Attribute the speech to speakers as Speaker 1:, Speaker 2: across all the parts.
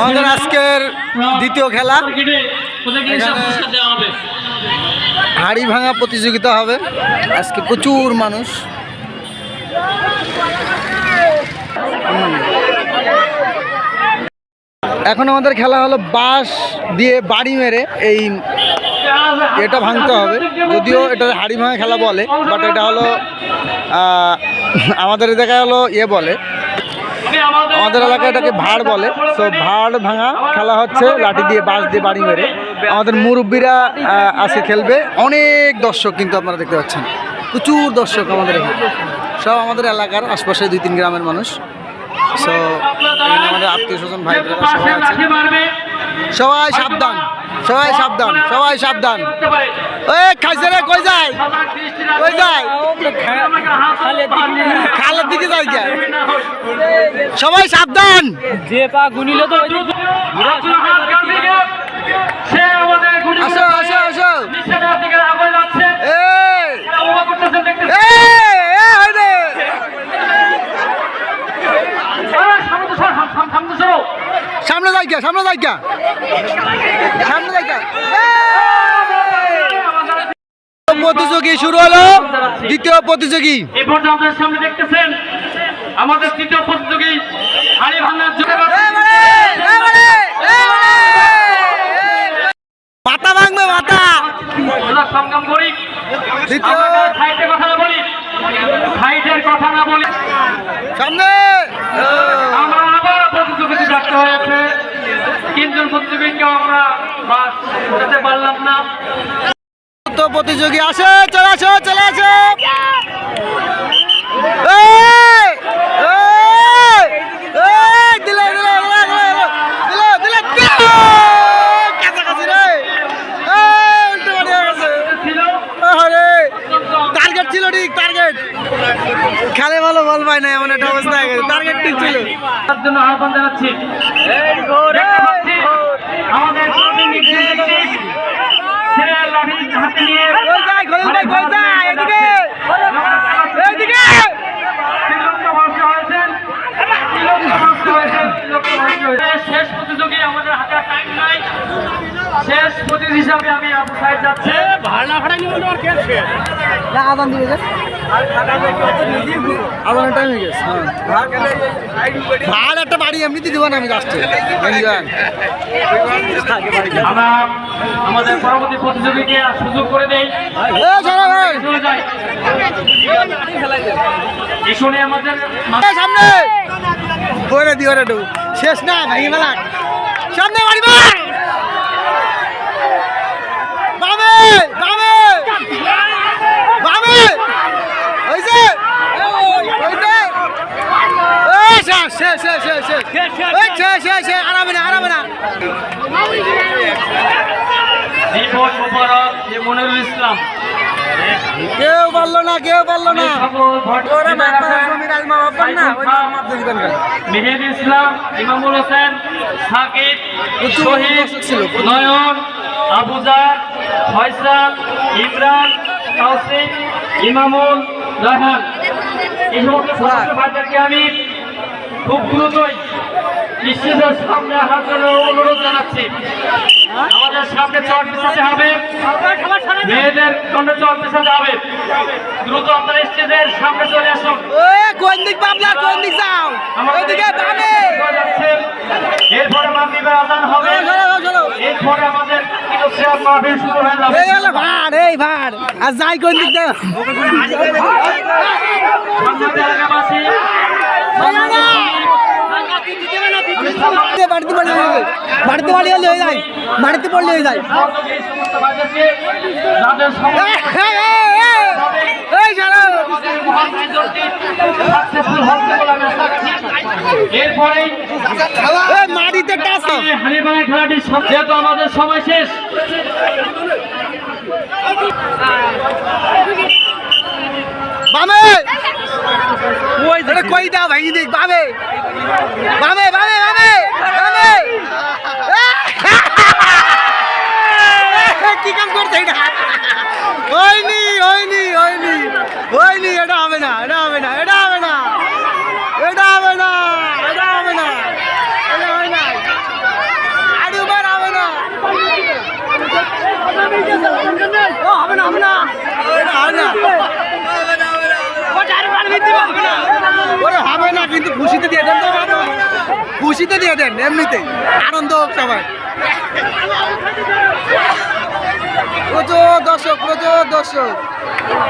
Speaker 1: আমাদের আজকের দ্বিতীয় খেলা। হাড়ি ভাঙা প্রতিযোগিতা হবে। আজকে প্রচুর মানুষ। এখন আমাদের খেলা হলো বাঁশ দিয়ে বাড়ি মেরে। এই এটা ভাঙতে হবে। যদিও এটা হাড়ি ভাঙা খেলা বলে বাট এটা হলো আমাদের এলাকায় হলো ইয়ে বলে আমাদের এলাকায় এটাকে ভাড় বলে। তো ভাড় ভাঙা খেলা হচ্ছে লাঠি দিয়ে বাঁশ দিয়ে বাড়ি মেরে। আমাদের মুরব্বীরা আছে খেলবে। অনেক দর্শক কিন্তু আপনারা দেখতে পাচ্ছেন। প্রচুর দর্শক আমাদের এখানে। সব আমাদের এলাকার আশপাশে দুই তিন গ্রামের মানুষ। সো এখানে আমাদের আত্মীয় স্বজন ভাই বোনেরা সবাই আছে। সবাই সাবধান। সবাই সাবধান। সবাই সাবধান। এ খাইছে রে কই যায়। কই যায়? দিকে। সবাই সাবধান।
Speaker 2: যে পা গুনিল তো
Speaker 1: আসো আসো আসো।
Speaker 3: সামনে সাম- সামনে সরো।
Speaker 1: সামনে যাই কে সামনে যাই কে? সামনে যাই কে? প্রতিযোগী শুরু হলো। দ্বিতীয় প্রতিযোগী।
Speaker 3: এই পর্যায়ে আপনাদের সামনে দেখতেছেন আমাদের তৃতীয় প্রতিযোগী হাড়ি ভাঙার
Speaker 1: মাথা ভাঙবে মাথা।
Speaker 3: সংগ্রাম করি। কথা না বলি সাইডের কথা না বলি।
Speaker 1: সামনে।
Speaker 3: আমরা আবার প্রতিযোগিতা ডাকতে হয়েছে তিনজন প্রতিযোগীকে আমরা বাস যেতে পারলাম না।
Speaker 1: প্রতিযোগী আসে চলে আসো চলে আসো। খেলে ভালো বল পায় না এমন একটা অবস্থা হয়ে গেছে। টার্গেট ঠিক ছিল।
Speaker 3: তার জন্য আহ্বান জানাচ্ছি দেখতে পাচ্ছি আমাদের সামনে নিচে দেখছি সে লাঠি হাতে নিয়ে
Speaker 1: কই যায় খলিল ভাই কই যায় এদিকে এইদিকে
Speaker 3: শ্রীলঙ্কা ভ্রষ্ট হয়েছেন শ্রীলঙ্কা ভ্রষ্ট হয়েছেন শ্রীলঙ্কা ভ্রষ্ট হয়েছেন শেষ প্রতিযোগী আমাদের হাতে টাইম নাই। শেষ প্রতিযোগী হিসাবে আমি আবু সাহেব যাচ্ছি।
Speaker 1: না আদান দিবে যে টাইম হয়ে গেছে। ভাড় বাড়ি এমনিতে দিব না আমি লাস্টে
Speaker 3: আমরা আমাদের পরবর্তী প্রতিযোগীকে সুযোগ করে দেই।
Speaker 1: সামনে। দিও রে শেষ না ভাই মেলা সামনে বাড়ি বামে হইছে হইছে এ শেষ শেষ শেষ শেষ শেষ এই শেষ শেষ শেষ আরামে না আরামে না।
Speaker 3: দীপক মুবারক এ মনিরুল ইসলাম।
Speaker 1: কেউ পারল না কেউ পারল না।
Speaker 3: মেহেদি ইসলাম ইমামুল হোসেন সাকিব শহীদ। নয়ন আবুজার ফয়সাল ইমরান তাওসিফ ইমামুল রাহান এই সমস্ত আমি খুব দ্রুতই স্টেজের সামনে আসার জন্য অনুরোধ জানাচ্ছি। আমাদের সামনে চট পেছাতে হবে। মেয়েদের কণ্ঠে চট পেছাতে হবে। দ্রুত আপনারা স্টেজের সামনে চলে আসুন।
Speaker 1: ওই কোন দিক বাবলা কোন দিক যাও? ওইদিকে বামে।
Speaker 3: এরপরে মাগরিবের আজান হবে।
Speaker 1: চলো চলো চলো।
Speaker 3: এরপরে আমাদের
Speaker 1: আর যাই কোন দিক বাড়িতে পড়লে হয়ে যায় বাড়িতে বাড়ি হলে হয়ে যায় বাড়িতে পড়লে হয়ে যায়
Speaker 3: এই
Speaker 1: মাটিতে টাচ
Speaker 3: খেলাটি যেহেতু আমাদের সময় শেষ
Speaker 1: বামে কই দাও ভাই? দিক বামে। বামে বামে বামে বামে। কি কাম করছে এটা? হয়নি হয়নি হয়নি হয়নি এটা হবে না এটা হবে না এটা হবে না এটা হবে না এটা হবে না এটা হয় না খুশিতে দিয়ে দেন খুশিতে দিয়ে দেন এমনিতেই আনন্দ হোক সবাই। প্রচুর দর্শক প্রচুর দর্শক।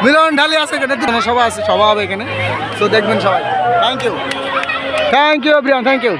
Speaker 1: মিলন ঢালি আছে এখানে সবাই আছে সবাই হবে এখানে। তো দেখবেন সবাই। Thank you thank you everyone thank you